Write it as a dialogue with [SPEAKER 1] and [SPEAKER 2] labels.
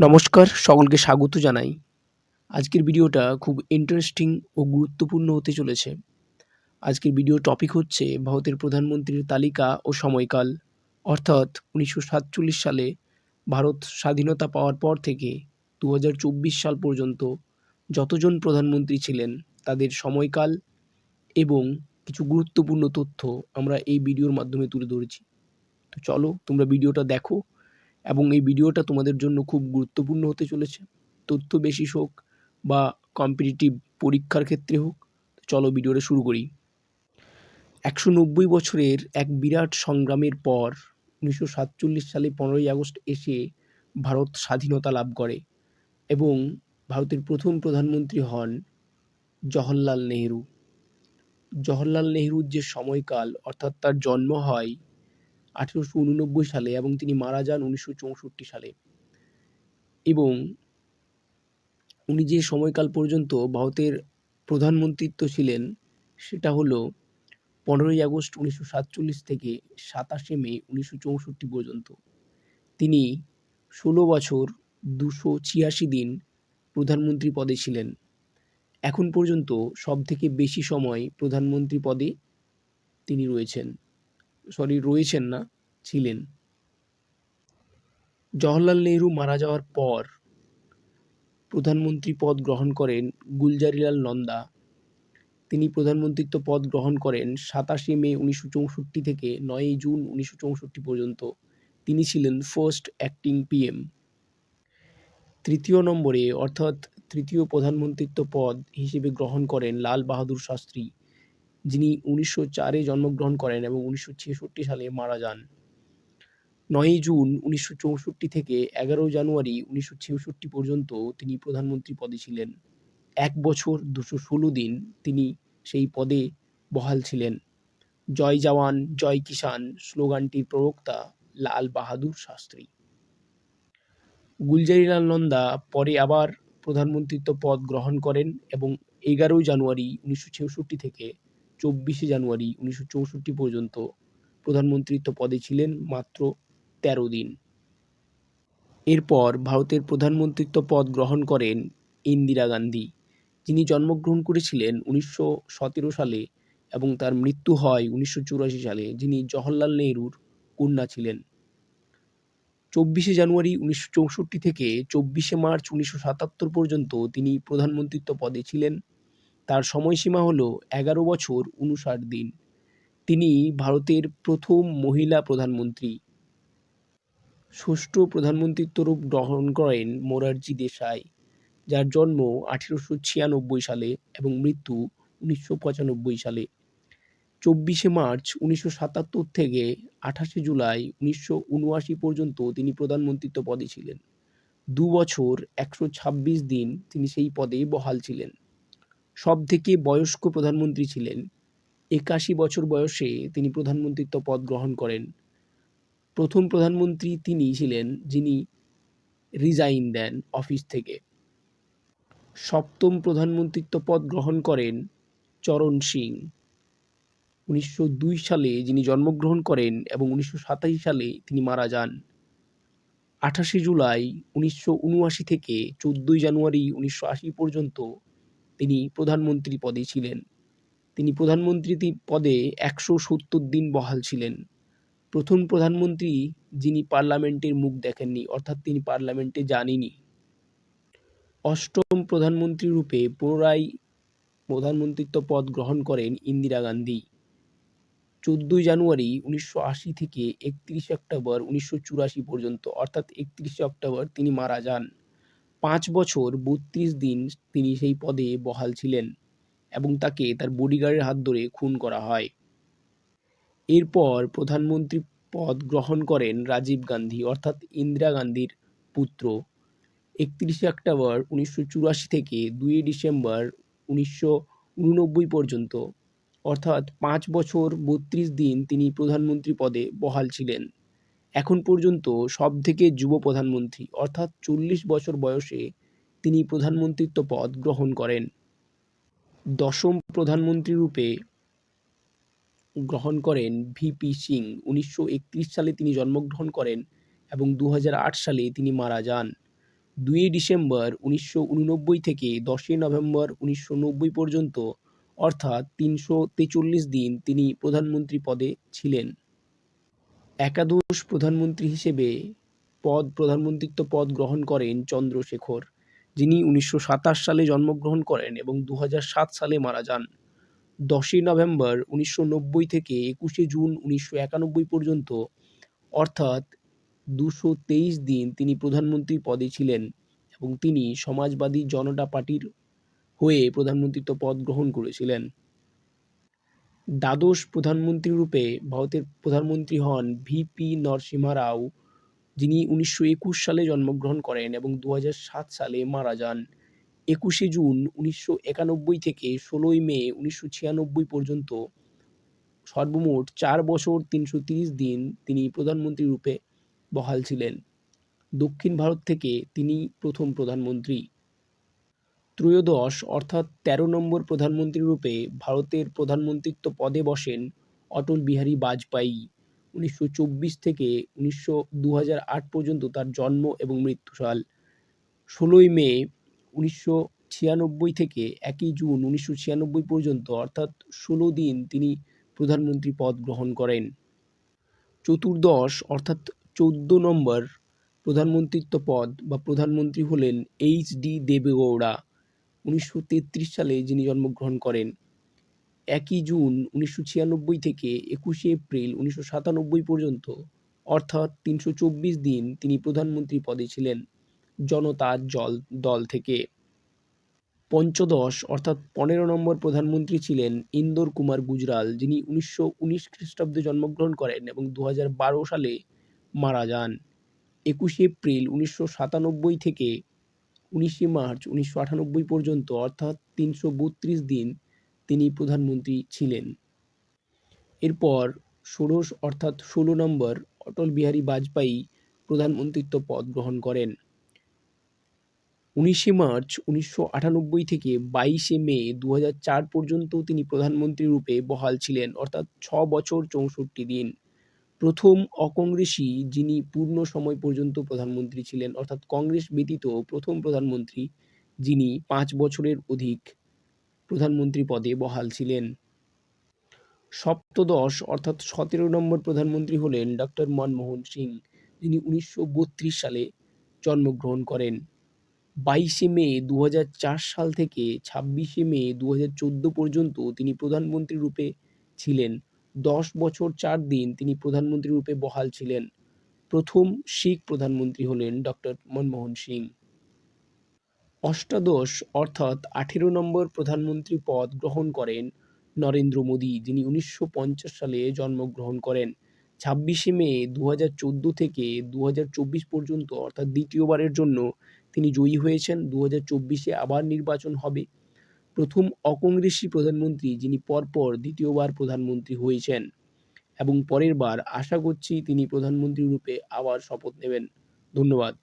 [SPEAKER 1] নমস্কার, সকলকে স্বাগত জানাই। আজকের ভিডিওটা খুব ইন্টারেস্টিং ও গুরুত্বপূর্ণ হতে চলেছে। আজকের ভিডিও টপিক হচ্ছে ভারতের প্রধানমন্ত্রীর তালিকা ও সময়কাল। অর্থাৎ উনিশশো সাতচল্লিশ সালে ভারত স্বাধীনতা পাওয়ার পর থেকে দু হাজার চব্বিশ সাল পর্যন্ত যতজন প্রধানমন্ত্রী ছিলেন, তাদের সময়কাল এবং কিছু গুরুত্বপূর্ণ তথ্য আমরা এই ভিডিওর মাধ্যমে তুলে ধরেছি। তো চলো, তোমরা ভিডিওটা দেখো। এবং এই ভিডিওটা তোমাদের জন্য খুব গুরুত্বপূর্ণ হতে চলেছে। তথ্য বেশি হোক বা কম্পিটিটিভ পরীক্ষার ক্ষেত্রে হোক, চলো ভিডিওটা শুরু করি। একশো নব্বই বছরের এক বিরাট সংগ্রামের পর উনিশশো সাতচল্লিশ সালে পনেরোই আগস্ট এসে ভারত স্বাধীনতা লাভ করে এবং ভারতের প্রথম প্রধানমন্ত্রী হন জওহরলাল নেহেরু। জওহরলাল নেহেরুর যে সময়কাল, অর্থাৎ তার জন্ম হয় আঠেরোশো উননব্বই সালে এবং তিনি মারা যান উনিশশো চৌষট্টি সালে। এবং উনি যে সময়কাল পর্যন্ত ভারতের প্রধানমন্ত্রিত্ব ছিলেন, সেটা হলো পনেরোই আগস্ট উনিশশো সাতচল্লিশ থেকে সাতাশে মে উনিশশো চৌষট্টি পর্যন্ত। তিনি ষোলো বছর দুশো ছিয়াশি দিন প্রধানমন্ত্রী পদে ছিলেন। এখন পর্যন্ত সব থেকে বেশি সময় প্রধানমন্ত্রী পদে তিনি রয়েছেন। সরি, রয়েছেন না, ছিলেন। জওহরলাল নেহরু মারা যাওয়ার পর প্রধানমন্ত্রী পদ গ্রহণ করেন গুলজারিলাল নন্দা। তিনি প্রধানমন্ত্রিত্ব পদ গ্রহণ করেন সাতাশে মে উনিশশো চৌষট্টি থেকে নয়ই জুন উনিশশো চৌষট্টি পর্যন্ত। তিনি ছিলেন ফার্স্ট অ্যাক্টিং পিএম তৃতীয় নম্বরে, অর্থাৎ তৃতীয় প্রধানমন্ত্রিত্ব পদ হিসেবে গ্রহণ করেন লাল বাহাদুর শাস্ত্রী। যিনি উনিশশো চারে জন্মগ্রহণ করেন এবং উনিশশো ছেষট্টি সালে মারা যান। নয়ই জুন উনিশশো চৌষট্টি থেকে এগারো জানুয়ারি উনিশশো ছেষট্টি পর্যন্ত তিনি প্রধানমন্ত্রী পদে ছিলেন। এক বছর দুশো ষোলো দিন তিনি সেই পদে বহাল ছিলেন। জয় জওয়ান, জয় কিষান স্লোগানটির প্রবক্তা লাল বাহাদুর শাস্ত্রী। গুলজারিলাল নন্দা পরে আবার প্রধানমন্ত্রিত্ব পদ গ্রহণ করেন এবং এগারোই জানুয়ারি উনিশশো ছেষট্টি থেকে চব্বিশে জানুয়ারি উনিশশো চৌষট্টি পর্যন্ত প্রধানমন্ত্রিত্ব পদে ছিলেন মাত্র তেরো দিন। এরপর ভারতের প্রধানমন্ত্রিত্ব পদ গ্রহণ করেন ইন্দিরা গান্ধী। যিনি জন্মগ্রহণ করেছিলেন উনিশশো সতেরো সালে এবং তার মৃত্যু হয় উনিশশো চুরাশি সালে, যিনি জওহরলাল নেহরুর কন্যা ছিলেন। চব্বিশে জানুয়ারি উনিশশো চৌষট্টি থেকে চব্বিশে মার্চ উনিশশো সাতাত্তর পর্যন্ত তিনি প্রধানমন্ত্রিত্ব পদে ছিলেন। তার সময়সীমা হল এগারো বছর উনষাট দিন। তিনি ভারতের প্রথম মহিলা প্রধানমন্ত্রী। ষষ্ঠ প্রধানমন্ত্রিত্ব রূপ গ্রহণ করেন মোরারজি দেশাই, যার জন্ম আঠেরোশো ছিয়ানব্বই সালে এবং মৃত্যু উনিশশো পঁচানব্বই সালে। চব্বিশে মার্চ উনিশশো সাতাত্তর থেকে আঠাশে জুলাই উনিশশো উনআশি পর্যন্ত তিনি প্রধানমন্ত্রিত্ব পদে ছিলেন। দু বছর একশো ছাব্বিশ দিন তিনি সেই পদে বহাল ছিলেন। সব থেকে বয়স্ক প্রধানমন্ত্রী ছিলেন। একাশি বছর বয়সে তিনি প্রধানমন্ত্রিত্ব পদ গ্রহণ করেন। প্রথম প্রধানমন্ত্রী তিনি ছিলেন, যিনি রিজাইন দেন অফিস থেকে। সপ্তম প্রধানমন্ত্রিত্ব পদ গ্রহণ করেন চরণ সিং। উনিশশো দুই সালে যিনি জন্মগ্রহণ করেন এবং উনিশশো সাতাশি সালে তিনি মারা যান। আঠাশে জুলাই উনিশশো উনআশি থেকে চোদ্দোই জানুয়ারি উনিশশো আশি পর্যন্ত তিনি প্রধানমন্ত্রী পদে ছিলেন। তিনি প্রধানমন্ত্রী পদে একশো সত্তর দিন বহাল ছিলেন। প্রথম প্রধানমন্ত্রী যিনি পার্লামেন্টের মুখ দেখেননি, অর্থাৎ তিনি পার্লামেন্টে যাননি। অষ্টম প্রধানমন্ত্রী রূপে পুনরায় প্রধানমন্ত্রিত্ব পদ গ্রহণ করেন ইন্দিরা গান্ধী। চোদ্দোই জানুয়ারি উনিশশো আশি থেকে একত্রিশে অক্টোবর উনিশশো চুরাশি পর্যন্ত, অর্থাৎ একত্রিশে অক্টোবর তিনি মারা যান। পাঁচ বছর বত্রিশ দিন তিনি সেই পদে বহাল ছিলেন এবং তাকে তার বডিগার্ডের হাত ধরে খুন করা হয়। এরপর প্রধানমন্ত্রী পদ গ্রহণ করেন রাজীব গান্ধী, অর্থাৎ ইন্দিরা গান্ধীর পুত্র। একত্রিশে অক্টোবর উনিশশো চুরাশি থেকে দুই ডিসেম্বর উনিশশো উননব্বই পর্যন্ত, অর্থাৎ পাঁচ বছর বত্রিশ দিন তিনি প্রধানমন্ত্রী পদে বহাল ছিলেন। এখন পর্যন্ত সব থেকে যুব প্রধানমন্ত্রী, অর্থাৎ চল্লিশ বছর বয়সে তিনি প্রধানমন্ত্রিত্ব পদ গ্রহণ করেন। দশম প্রধানমন্ত্রী রূপে গ্রহণ করেন ভিপি সিং। উনিশশো একত্রিশ সালে তিনি জন্মগ্রহণ করেন এবং দু হাজার আট সালে তিনি মারা যান। দুই ডিসেম্বর উনিশশো উননব্বই থেকে দশই নভেম্বর উনিশশো নব্বই পর্যন্ত, অর্থাৎ তিনশো দিন তিনি প্রধানমন্ত্রী পদে ছিলেন। একাদশ প্রধানমন্ত্রী হিসেবে পদ, প্রধানমন্ত্রিত্ব পদ গ্রহণ করেন চন্দ্রশেখর, যিনি উনিশশো সাতাশ সালে জন্মগ্রহণ করেন এবং দু সালে মারা যান। দশই নভেম্বর উনিশশো নব্বই থেকে একুশে জুন উনিশশো একানব্বই পর্যন্ত, অর্থাৎ দুশো দিন তিনি প্রধানমন্ত্রী পদে ছিলেন এবং তিনি সমাজবাদী জনতা পার্টির হয়ে প্রধানমন্ত্রিত্ব পদ গ্রহণ করেছিলেন। দ্বাদশ প্রধানমন্ত্রী রূপে ভারতের প্রধানমন্ত্রী হন ভিপি নরসিমহা রাও, যিনি উনিশশো একুশ সালে জন্মগ্রহণ করেন এবং দু সাত সালে মারা যান। একুশে জুন উনিশশো একানব্বই থেকে ষোলোই মে উনিশশো ছিয়ানব্বই পর্যন্ত সর্বমোট চার বছর তিনশো তিরিশ দিন তিনি প্রধানমন্ত্রী রূপে বহাল ছিলেন। দক্ষিণ ভারত থেকে তিনি প্রথম প্রধানমন্ত্রী। ত্রয়োদশ অর্থাৎ তেরো নম্বর প্রধানমন্ত্রী রূপে ভারতের প্রধানমন্ত্রিত্ব পদে বসেন অটল বিহারী বাজপেয়ী। উনিশশো চব্বিশ থেকে উনিশশো পর্যন্ত তার জন্ম এবং মৃত্যুসাল ষোলোই মে উনিশশো ছিয়ানব্বই থেকে একই জুন উনিশশো ছিয়ানব্বই পর্যন্ত অর্থাৎ ষোলো দিন তিনি প্রধানমন্ত্রী পদ গ্রহণ করেন। চতুর্দশ অর্থাৎ চোদ্দ নম্বর প্রধানমন্ত্রিত্ব পদ বা প্রধানমন্ত্রী হলেন এইচ ডি দেবেগৌড়া। উনিশশো তেত্রিশ সালে যিনি জন্মগ্রহণ করেন, একই জুন উনিশশো ছিয়ানব্বই থেকে একুশে এপ্রিল উনিশশো সাতানব্বই পর্যন্ত, অর্থাৎ তিনশো চব্বিশ দিন তিনি প্রধানমন্ত্রী পদে ছিলেন, জনতা জল, দল থেকে। পঞ্চদশ, অর্থাৎ পনেরো নম্বর প্রধানমন্ত্রী ছিলেন ইন্দোর কুমার গুজরাল, যিনি উনিশশো উনিশ খ্রিস্টাব্দে জন্মগ্রহণ করেন এবং দু সালে মারা যান। একুশে এপ্রিল উনিশশো সাতানব্বই থেকে উনিশে মার্চ উনিশশো আটানব্বই পর্যন্ত, অর্থাৎ তিনশো বত্রিশ দিন তিনি প্রধানমন্ত্রী ছিলেন। এরপর ষোড়শ অর্থাৎ ষোলো নম্বর অটল বিহারী বাজপেয়ী প্রধানমন্ত্রিত্ব পদ গ্রহণ করেন। উনিশে মার্চ উনিশশো আটানব্বই থেকে বাইশে মে দু পর্যন্ত তিনি প্রধানমন্ত্রী রূপে বহাল ছিলেন, অর্থাৎ ছ বছর চৌষট্টি দিন। প্রথম অকংগ্রেসী যিনি পূর্ণ সময় পর্যন্ত প্রধানমন্ত্রী ছিলেন, অর্থাৎ কংগ্রেস ব্যতীত প্রথম প্রধানমন্ত্রী যিনি পাঁচ বছরের অধিক প্রধানমন্ত্রী পদে বহাল ছিলেন। সপ্তদশ, অর্থাৎ সতেরো নম্বর প্রধানমন্ত্রী হলেন ডক্টর মনমোহন সিং, যিনি উনিশশো বত্রিশ সালে জন্মগ্রহণ করেন। বাইশে মে দু হাজার চার সাল থেকে ছাব্বিশে মে দু হাজার চোদ্দ পর্যন্ত তিনি প্রধানমন্ত্রী রূপে ছিলেন। দশ বছর চার দিন তিনি প্রধানমন্ত্রী রূপে বহাল ছিলেন। প্রথম শিখ প্রধানমন্ত্রী হলেন ডক্টর মনমোহন সিং। অষ্টাদশ অর্থাৎ আঠেরো নম্বর প্রধানমন্ত্রী পদ গ্রহণ করেন নরেন্দ্র মোদী, যিনি উনিশশো পঞ্চাশ সালে জন্মগ্রহণ করেন। ছাব্বিশে মে দু থেকে দু পর্যন্ত, অর্থাৎ দ্বিতীয়বারের জন্য তিনি জয়ী হয়েছেন। দু হাজার আবার নির্বাচন হবে। প্রথম অকংগ্রেসী প্রধানমন্ত্রী যিনি পরপর দ্বিতীয়বার প্রধানমন্ত্রী হয়েছেন এবং পরের বার আশা করছি তিনি প্রধানমন্ত্রী রূপে আবার শপথ নেবেন। ধন্যবাদ।